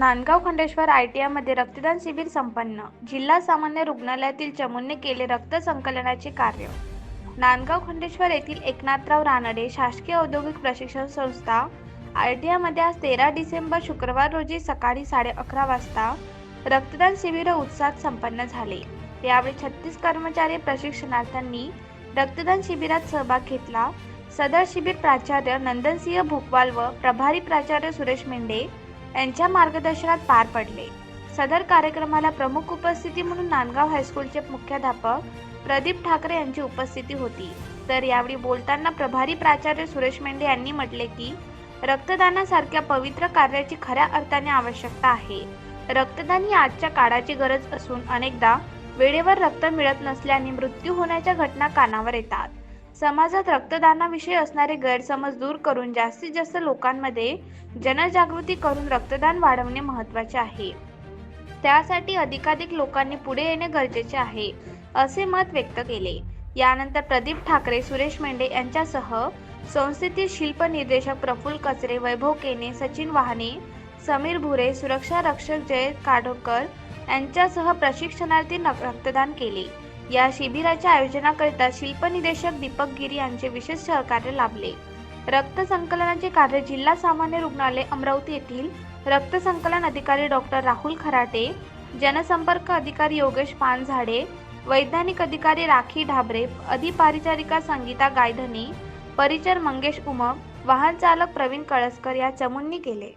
Nandgaon Khandeshwar I T आयमध्ये रक्तदान शिबिर संपन्न. जिल्हा सामान्य रुग्णालयातील चमूंनी केले रक्त संकलनाचे कार्य. नांदगाव खंडेश्वर येथील एकनाथराव रानडे शासकीय औद्योगिक प्रशिक्षण संस्था आय टी आयमध्ये आज तेरा डिसेंबर शुक्रवार रोजी सकाळी साडे अकरा वाजता रक्तदान शिबिर उत्साहात संपन्न झाले. यावेळी छत्तीस कर्मचारी प्रशिक्षणार्थ्यांनी रक्तदान शिबिरात सहभाग घेतला. सदर शिबिर प्राचार्य नंदनसिंह भोकवाल व प्रभारी प्राचार्य सुरेश मेंढे यांच्या मार्गदर्शनात पार पडले. सदर कार्यक्रमाला प्रमुख उपस्थिती म्हणून नांदगाव हायस्कूलचे मुख्याध्यापक प्रदीप ठाकरे यांची उपस्थिती होती. तर यावेळी बोलताना प्रभारी प्राचार्य सुरेश मेंढे यांनी म्हटले की रक्तदानासारख्या पवित्र कार्याची खऱ्या अर्थाने आवश्यकता आहे. रक्तदान ही आजच्या काळाची गरज असून अनेकदा वेळेवर रक्त मिळत नसल्याने मृत्यू होण्याच्या घटना कानावर येतात. समाजात रक्तदानाविषयी असणारे गैरसमज दूर करून जास्तीत जास्त लोकांमध्ये जनजागृती करून रक्तदान वाढवणे महत्त्वाचे आहे. त्यासाठी अधिकाधिक लोकांनी पुढे येणे गरजेचे आहे असे मत व्यक्त केले. यानंतर प्रदीप ठाकरे सुरेश मेंढे यांच्यासह संस्थेतील शिल्प निर्देशक प्रफुल्ल कचरे वैभव केने सचिन वाहने समीर भुरे सुरक्षा रक्षक जय काडोकर यांच्यासह प्रशिक्षणार्थी रक्तदान केले. या शिबिराच्या आयोजनाकरिता शिल्पनिदेशक दीपक गिरी यांचे विशेष सहकार्य लाभले. रक्त संकलनाचे कार्य जिल्हा सामान्य रुग्णालय अमरावती येथील रक्त संकलन अधिकारी डॉक्टर राहुल खराटे जनसंपर्क अधिकारी योगेश पानझाडे वैज्ञानिक अधिकारी राखी ढाबरे अधिपारिचारिका संगीता गायधनी परिचर मंगेश उमप वाहन चालक प्रवीण कळसकर या चमूंनी केले.